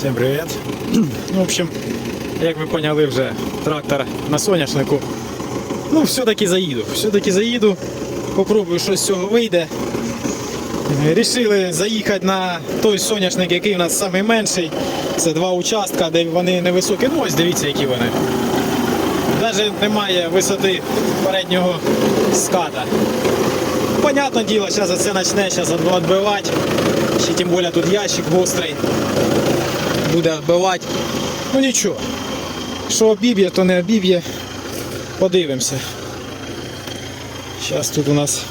Всім привіт. Ну, в общем, як ви поняли вже, трактор на соняшнику. Ну, все-таки заїду. Все-таки заїду. Попробую, що з цього вийде. Рішили заїхати на той соняшник, який у нас найменший. Це два участка, де вони невисокі. Ну ось дивіться, які вони. Навіть немає висоти переднього ската. Понятне діло, зараз це почне зараз відбивати. Ще тим більше тут ящик гострий. Буде відбивати. Ну нічого. Що обіб'є, то не обіб'є. Подивимося. Зараз тут у нас.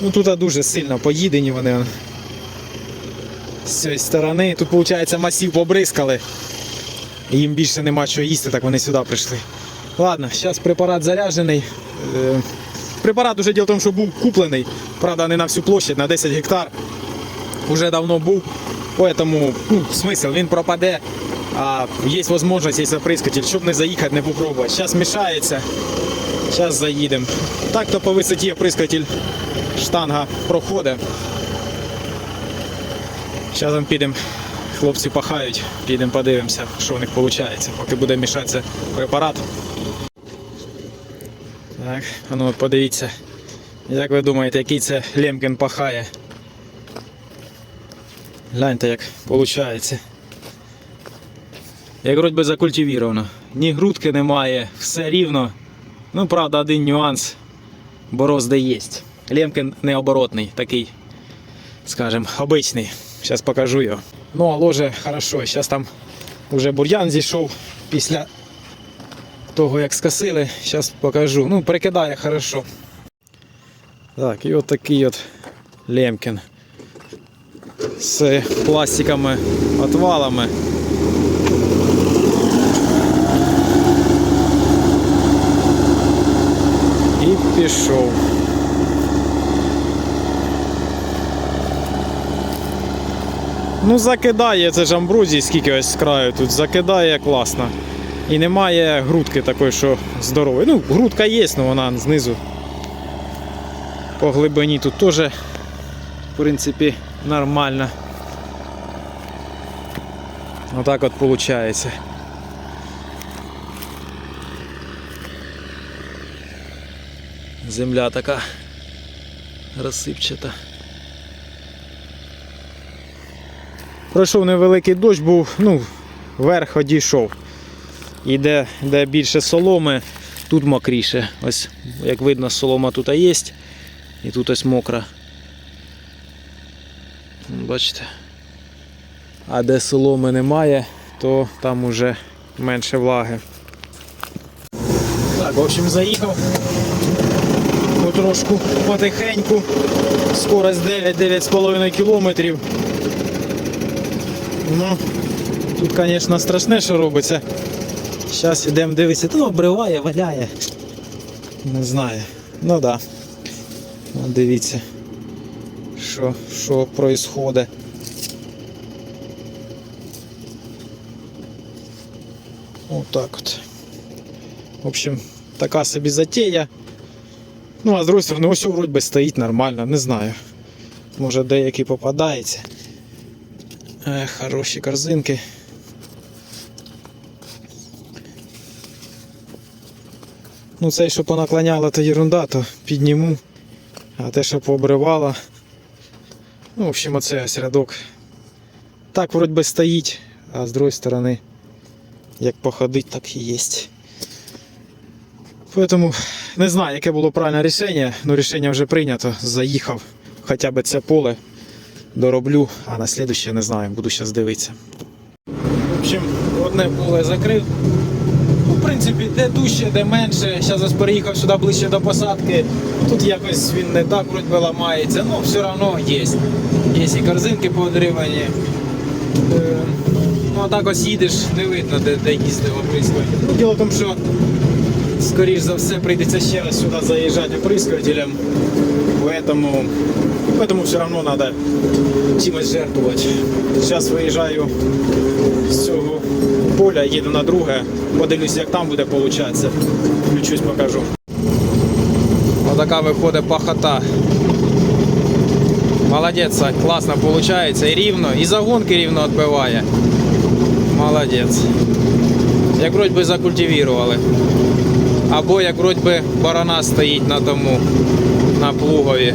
Ну тут дуже сильно поїдені вони. З цієї сторони. Тут, виходить, масів побризкали. Їм більше нема чого їсти, так вони сюди прийшли. Ладно, зараз препарат заряджений. Е, Препарат уже діло в тому, що був куплений, правда, не на всю площадь, на 10 гектар. Уже давно був. Поэтому, ну, смисл, він пропаде. А є можливість, є оприскатель, щоб не заїхати, не попробувати. Зараз мішається. Зараз заїдемо. Так то по висоті оприскатель штанга проходить. Зараз ми підемо. Хлопці пахають, підемо подивимося, що в них виходить, поки буде мішатися препарат. Так, а ну подивіться. Як ви думаєте, який це Лемкін пахає? Гляньте, як виходить. Як вроді закультивіровано. Ні грудки немає, все рівно. Ну, правда, один нюанс. Борозди є. Лемкін необоротний, такий, скажем, обичний. Зараз покажу його. Ну, а ложе хорошо. Зараз там вже бур'ян зійшов після того, як скосили. Зараз покажу. Ну, прикидає хорошо. Так, і от такий от Лемкін з пластиками, отвалами. І пішов. Ну, закидає, це ж амбрузії, скільки ось з краю тут закидає класно. І немає грудки такої, що здорової. Ну, грудка є, але вона знизу. По глибині тут теж, в принципі, нормально. Отак от виходить. Земля така розсипчата. Пройшов невеликий дощ, був, ну, вверх одійшов. І де, де більше соломи, тут мокріше. Ось, як видно, солома тут є. І тут ось мокра. Бачите. А де соломи немає, то там уже менше влаги. Так, в общем, заїхав. Потрошку потихеньку. Скорость 9-9,5 кілометрів. Ну, тут, звісно, страшне, що робиться. Зараз йдемо дивитися, то обриває, валяє. Не знаю. Ну так. Да. Дивіться, що, що происходить. Отак от. В общем, така собі затея. Ну, а з другої сторони, ось вроді би стоїть нормально, не знаю. Може деякі попадається. Е, хороші корзинки. Ну, цей, що понаклоняла, то ерунда, то підніму. А те, що пообривала. Ну, в общем, оце ось рядок. Так вроді би стоїть, а з другої сторони, як походить, так і є. Поэтому не знаю, яке було правильне рішення, але рішення вже прийнято. Заїхав хоча б це поле, дороблю, а на слідуще не знаю, буду зараз дивитися. В общем, одне поле закрив. Ну, в принципі, де дужче, де менше. Зараз переїхав сюди ближче до посадки. Тут якось він не так вроді ламається, але все одно є. Є і корзинки поодривані. Е, Ну а так ось їдеш, не видно, де, де їздив. Ну, Діло в тому, що скоріш за все прийдеться ще раз сюди заїжджати оприскувателем. Поэтому, поэтому все одно треба чимось жертвувати. Зараз виїжджаю з цього поля, їду на друге, подивлюсь, як там буде получатися. Включусь, покажу. Отака виходить пахота. Молодець, класно виходить. І рівно, і загонки рівно відбиває. Молодець. Як вроді би закультивірували. Або як вроді би барана стоїть на тому, на плугові.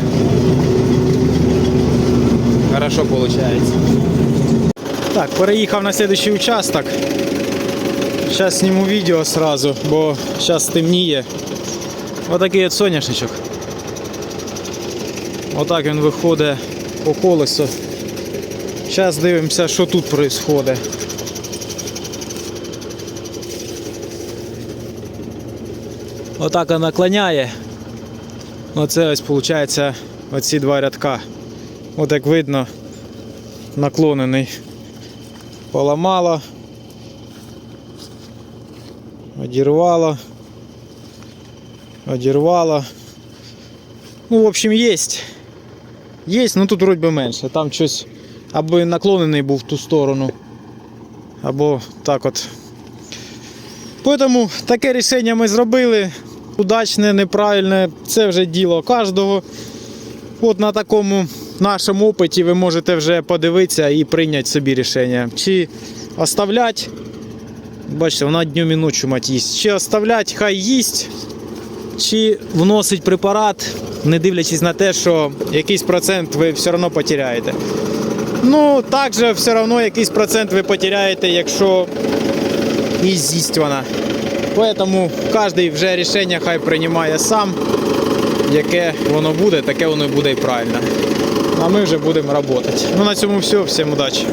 Хорошо виходить. Так, переїхав на следующий участок. Зараз зніму відео сразу, бо зараз темніє. Отакий от соняшничок. Отак він виходить по колесу. Зараз дивимося, що тут відбувається. Отак він наклоняє. Оце ось виходить оці два рядка. От як видно, наклонений. Поламало. Одірвало. Одірвало. Ну, в общем, есть. Есть, ну тут вроді би менше. Там щось або наклонений був в ту сторону. Або так от. Тому таке рішення ми зробили. Удачне, неправильне, це вже діло кожного. От на такому нашому опиті ви можете вже подивитися і прийняти собі рішення. Чи оставлять, бачите, вона днем і ночі мать їсть. Чи оставлять, хай їсть, чи вносить препарат, не дивлячись на те, що якийсь процент ви все одно потеряєте. Ну, також все одно якийсь процент ви потеряєте, якщо і з'їсть вона. Тому кожен вже рішення хай приймає сам, яке воно буде, таке воно і буде і правильно. А ми вже будемо працювати. Ну на цьому все, всім удачі.